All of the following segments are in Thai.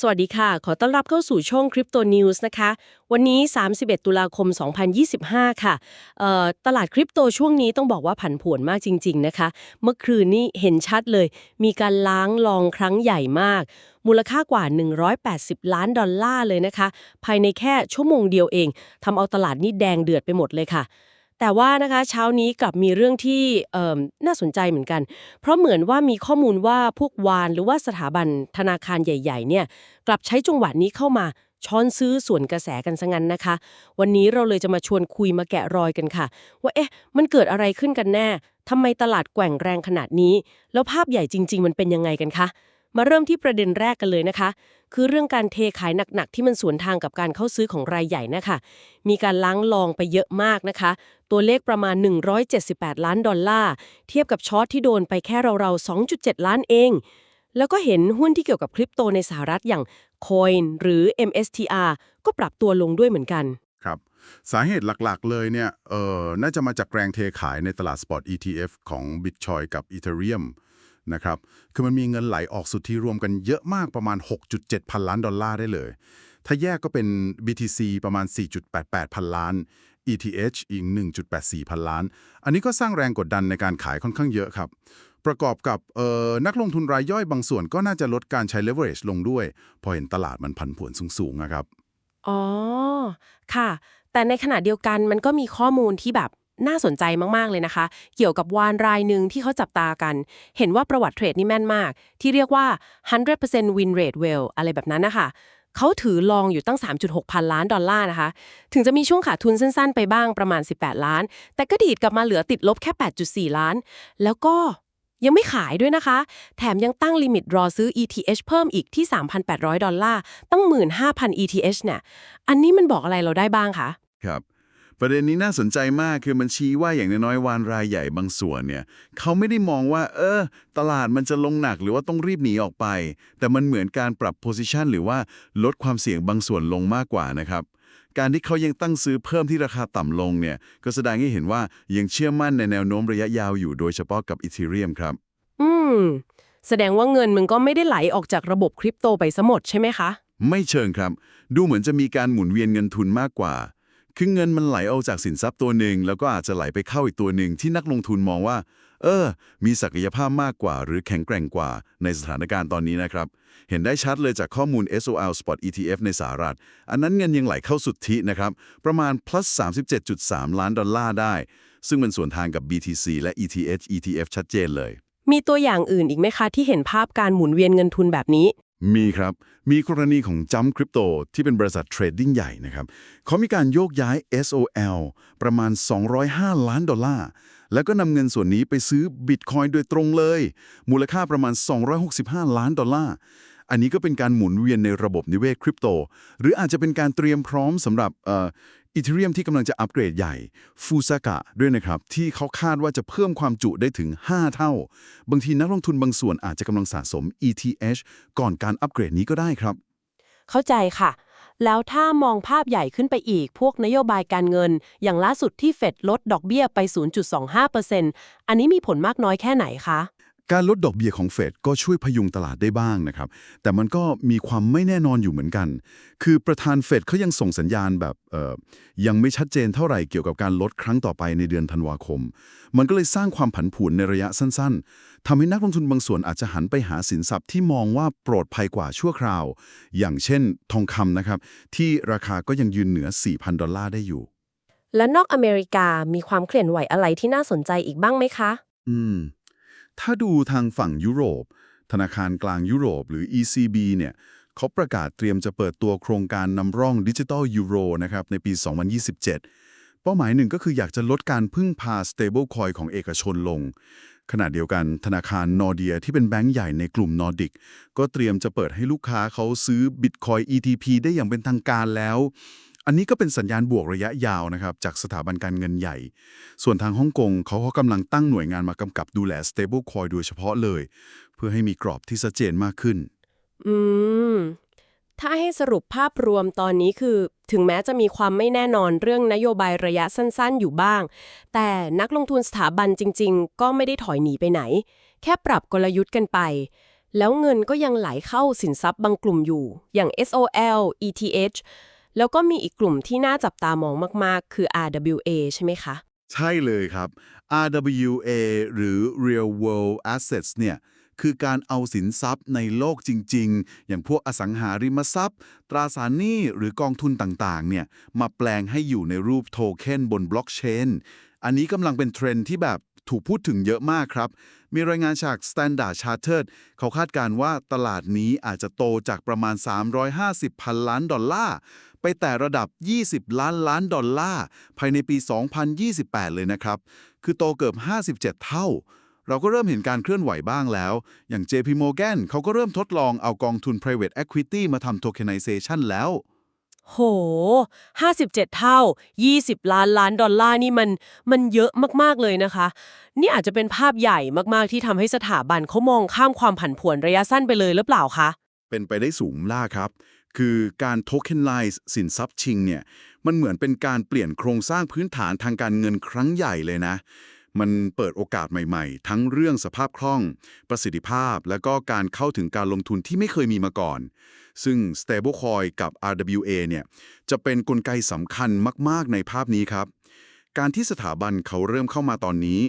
สวัสดีค่ะ ขอต้อนรับเข้าสู่ช่อง Crypto News นะคะ วันนี้ 31 ตุลาคม 2025 ค่ะเอ่อตลาดคริปโตช่วงนี้ต้องบอกว่าผันผวนมากจริง ๆ นะคะ เมื่อคืนนี้เห็นชัดเลย มีการล้างลองครั้งใหญ่มาก มูลค่ากว่า 180 ล้านดอลลาร์เลยนะคะ ภายในแค่ชั่วโมงเดียวเองทำเอาตลาดนี่แดงเดือดไปหมดเลยค่ะ แต่ว่านะคะเช้านี้กลับมีเรื่องที่เน่าสนใจเหมือนกัน เพราะเหมือนว่ามีข้อมูลว่าพวกวานหรือว่าสถาบันธนาคารใหญ่ๆเนี่ยกลับใช้จังหวะนี้เข้ามาช้อนซื้อส่วนกระแสกันซะงั้นนะคะ วันนี้เราเลยจะมาชวนคุยมาแกะรอยกันค่ะ ว่าเอ๊ะมันเกิดอะไรขึ้นกันแน่ทำไมตลาดแกว่งแรงขนาดนี้ แล้วภาพใหญ่จริง ๆ มันเป็นยังไงกันคะ มาเริ่มที่ประเด็นแรกกันเลยนะคะ คือเรื่องการเทขายหนักๆ ที่มันสวนทางกับการเข้าซื้อของรายใหญ่นะคะมีการล้างลองไปเยอะมากนะคะ ตัวเลขประมาณ 178 ล้านดอลลาร์ เทียบกับช็อตที่โดนไปแค่เราๆ2.7 ล้านเอง แล้วก็เห็นหุ้นที่เกี่ยวกับคริปโตในสหรัฐอย่าง Coin หรือ MSTR ก็ปรับตัวลงด้วยเหมือนกันครับสาเหตุหลักๆ เลยเนี่ยเออน่าจะมาจากแรงเทขายในตลาดสปอต ETF ของ Bitcoin กับ Ethereum นะครับ คือมันมีเงินไหลออกสุทธิรวมกันเยอะมากประมาณ 6.7 พันล้านดอลลาร์ได้เลย ถ้าแยกก็เป็น BTC ประมาณ 4.88 พันล้าน ETH อีก 1.84 พันล้าน อันนี้ก็สร้างแรงกดดันในการขายค่อนข้างเยอะครับ ประกอบกับเอ่อนักลงทุนรายย่อยบางส่วนก็น่าจะลดการใช้ leverage ลงด้วย พอเห็นตลาดมันผันผวนสูงๆนะครับ อ๋อ ค่ะ แต่ในขณะเดียวกันมันก็มีข้อมูลที่แบบ น่าสนใจมาก ๆ เลยนะคะ เกี่ยวกับวานรายหนึ่งที่เขาจับตากัน เห็นว่าประวัติเทรดนี่แม่นมาก ที่เรียกว่า 100% win rate well อะไรแบบนั้นนะคะเขาถือลองอยู่ตั้ง 3.6 พันล้านดอลลาร์นะคะ ถึงจะมีช่วงขาดทุนสั้น ๆ ไปบ้างประมาณ 18 ล้าน แต่ก็ดีดกลับมาเหลือติดลบแค่ 8.4 ล้าน แล้วก็ยังไม่ขายด้วยนะคะ แถมยังตั้งลิมิตรอซื้อ ETH เพิ่มอีกที่ 3,800 ดอลลาร์ ตั้ง 15,000 ETH เนี่ย อันนี้มันบอกอะไรเราได้บ้างคะ ครับ ประเด็นนี้น่าสนใจมากคือมันชี้ว่าอย่างน้อยๆวานรายใหญ่บางส่วนเนี่ยเขาไม่ได้มองว่า เออ ตลาดมันจะลงหนักหรือว่าต้องรีบหนีออกไป แต่มันเหมือนการปรับโพซิชันหรือว่าลดความเสี่ยงบางส่วนลงมากกว่านะครับ การที่เขายังตั้งซื้อเพิ่มที่ราคาต่ำลงเนี่ยก็แสดงให้เห็นว่ายังเชื่อมั่นในแนวโน้มระยะยาวอยู่โดยเฉพาะกับอีเทเรียมครับ อืม แสดงว่าเงินมันก็ไม่ได้ไหลออกจากระบบคริปโตไปซะหมดใช่ไหมคะ ไม่เชิงครับ ดูเหมือนจะมีการหมุนเวียนเงินทุนมากกว่า คือเงินมันไหลออกจากสินทรัพย์ตัวหนึ่งแล้วก็อาจจะไหลไปเข้าอีกตัวหนึ่งที่นักลงทุนมองว่า เออ มีศักยภาพมากกว่าหรือแข็งแกร่งกว่าในสถานการณ์ตอนนี้นะครับ เห็นได้ชัดเลยจากข้อมูล SOL Spot ETF ในสหรัฐ อันนั้นเงินยังไหลเข้าสุทธินะครับ ประมาณ plus 37.3 ล้านดอลลาร์ได้ ซึ่งมันส่วนทางกับ BTC และ ETH ETF ชัดเจนเลย มีตัวอย่างอื่นอีกไหมคะที่เห็นภาพการหมุนเวียนเงินทุนแบบนี้ มีครับ มีกรณีของจัมคริปโตที่เป็นบริษัทเทรดดิ้งใหญ่นะครับ เขามีการโยกย้าย SOL ประมาณ 205 ล้านดอลลาร์ แล้วก็นำเงินส่วนนี้ไปซื้อบิตคอยด์โดยตรงเลย มูลค่าประมาณ 265 ล้านดอลลาร์ อันนี้ก็เป็นการหมุนเวียนในระบบนิเวศคริปโต หรืออาจจะเป็นการเตรียมพร้อมสำหรับอีเทเรียมที่กำลังจะอัปเกรดใหญ่ฟูซากะด้วยนะครับ ที่เขาคาดว่าจะเพิ่มความจุได้ถึง 5 เท่า บางทีนักลงทุนบางส่วนอาจจะกำลังสะสม ETH ก่อนการอัปเกรดนี้ก็ได้ครับ เข้าใจค่ะ แล้วถ้ามองภาพใหญ่ขึ้นไปอีกพวกนโยบายการเงิน อย่างล่าสุดที่เฟดลดดอกเบี้ยไป 0.25%อันนี้มีผลมากน้อยแค่ไหนคะ การลดดอกเบี้ยของเฟดก็ช่วยพยุงตลาดได้บ้างนะครับ แต่มันก็มีความไม่แน่นอนอยู่เหมือนกัน คือประธานเฟดเขายังส่งสัญญาณแบบเอ่อยังไม่ชัดเจนเท่าไหร่เกี่ยวกับการลดครั้งต่อไปในเดือนธันวาคม มันก็เลยสร้างความผันผวนในระยะสั้น ๆทำให้นักลงทุนบางส่วนอาจจะหันไปหาสินทรัพย์ที่มองว่าปลอดภัยกว่าชั่วคราว อย่างเช่นทองคำนะครับ ที่ราคาก็ยังยืนเหนือ 4,000 ดอลลาร์ได้อยู่ และนอกอเมริกามีความเคลื่อนไหวอะไรที่น่าสนใจอีกบ้างไหมคะ อืม ถ้าดูทางฝั่งยุโรป ธนาคารกลางยุโรปหรือ ECB เนี่ยเขาประกาศเตรียมจะเปิดตัวโครงการนำร่องดิจิ t a ลยูโรนะครับในปี 2027 เป้าหมายหนึ่งก็คืออยากจะลดการพึ่งพา stable coin ของเอกชนลง ขณะเดียวกันธนาคารนอร์เดียที่เป็นแบงก์ใหญ่ในกลุ่มนอร์ดิก ก็เตรียมจะเปิดให้ลูกค้าเขาซื้อ Bitcoin ETP ได้อย่างเป็นทางการแล้ว อันนี้ก็เป็นสัญญาณบวกระยะยาวนะครับจากสถาบันการเงินใหญ่ ส่วนทางฮ่องกงเขาก็กำลังตั้งหน่วยงานมากำกับดูแล stablecoin โดยเฉพาะเลย เพื่อให้มีกรอบที่ชัดเจนมากขึ้น อืม ถ้าให้สรุปภาพรวมตอนนี้คือ ถึงแม้จะมีความไม่แน่นอนเรื่องนโยบายระยะสั้นๆ อยู่บ้าง แต่นักลงทุนสถาบันจริง ๆ ก็ไม่ได้ถอยหนีไปไหน แค่ปรับกลยุทธ์กันไปแล้วเงินก็ยังไหลเข้าสินทรัพย์บางกลุ่มอยู่ อย่าง SOL ETH แล้วก็มีอีกกลุ่มที่น่าจับตามองมากๆ คือ RWA ใช่ไหมคะ ใช่เลยครับ RWA หรือ Real World Assets เนี่ยคือการเอาสินทรัพย์ในโลกจริง ๆ อย่างพวกอสังหาริมทรัพย์ ตราสารหนี้หรือกองทุนต่างๆ เนี่ย มาแปลงให้อยู่ในรูปโทเค็นบนบล็อกเชน อันนี้กำลังเป็นเทรนด์ที่แบบถูกพูดถึงเยอะมากครับ มีรายงานจาก Standard Chartered เขาคาดการณ์ว่าตลาดนี้อาจจะโตจากประมาณ 350 พันล้านดอลลาร์ ไปแต่ระดับ 20 ล้านล้านดอลลาร์ ภายในปี 2028 เลยนะครับ คือโตเกือบ 57 เท่า เราก็เริ่มเห็นการเคลื่อนไหวบ้างแล้ว อย่าง JP Morgan เขาก็เริ่มทดลองเอากองทุน private equity มาทำ tokenization แล้ว โห 57 เท่า 20 ล้านล้านดอลลาร์นี่มันมันเยอะมากๆเลยนะคะ นี่อาจจะเป็นภาพใหญ่มากๆที่ทำให้สถาบันเขามองข้ามความผันผวนระยะสั้นไปเลยหรือเปล่าคะ เป็นไปได้สูงล่าครับ คือการ tokenize สินทรัพย์ชิงเนี่ย มันเหมือนเป็นการเปลี่ยนโครงสร้างพื้นฐานทางการเงินครั้งใหญ่เลยนะ มันเปิดโอกาสใหม่ๆ ทั้งเรื่องสภาพคล่อง ประสิทธิภาพ และก็การเข้าถึงการลงทุนที่ไม่เคยมีมาก่อน ซึ่ง stablecoin กับ RWA เนี่ยจะเป็นนกลไกสำคัญมากๆในภาพนี้ครับ การที่สถาบันเขาเริ่มเข้ามาตอนนี้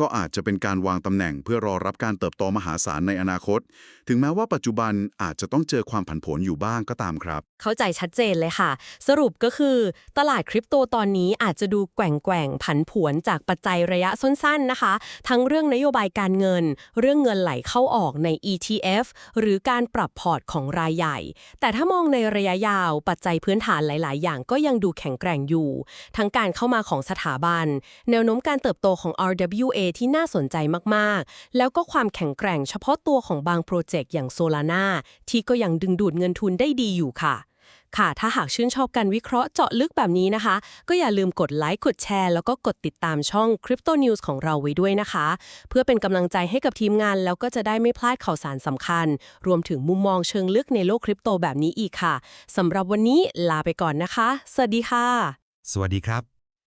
ก็อาจจะเป็นการวางตำแหน่งเพื่อรอรับการเติบโตมหาศาลในอนาคต ถึงแม้ว่าปัจจุบันอาจจะต้องเจอความผันผวนอยู่บ้างก็ตามครับ เข้าใจชัดเจนเลยค่ะ สรุปก็คือตลาดคริปโตตอนนี้อาจจะดูแกว่งแกว่งผันผวนจากปัจจัยระยะสั้นๆนะคะ ทั้งเรื่องนโยบายการเงิน เรื่องเงินไหลเข้าออกใน ETF หรือการปรับพอร์ตของรายใหญ่ แต่ถ้ามองในระยะยาวปัจจัยพื้นฐานหลาย ๆ อย่างก็ยังดูแข็งแกร่งอยู่ ทั้งการเข้ามาของสถาบัน แนวโน้มการเติบโตของ RWA ที่น่าสนใจมากๆ แล้วก็ความแข็งแกร่งเฉพาะตัวของบางโปรเจกต์อย่าง Solana ที่ก็ยังดึงดูดเงินทุนได้ดีอยู่ค่ะ ค่ะ ถ้าหากชื่นชอบการวิเคราะห์เจาะลึกแบบนี้นะคะ ก็อย่าลืมกดไลค์กดแชร์ แล้วก็กดติดตามช่อง Crypto News ของเราไว้ด้วยนะคะ เพื่อเป็นกำลังใจให้กับทีมงาน แล้วก็จะได้ไม่พลาดข่าวสารสำคัญ รวมถึงมุมมองเชิงลึกในโลกคริปโตแบบนี้อีกค่ะสำหรับวันนี้ลาไปก่อนนะคะ สวัสดีค่ะ สวัสดีครับ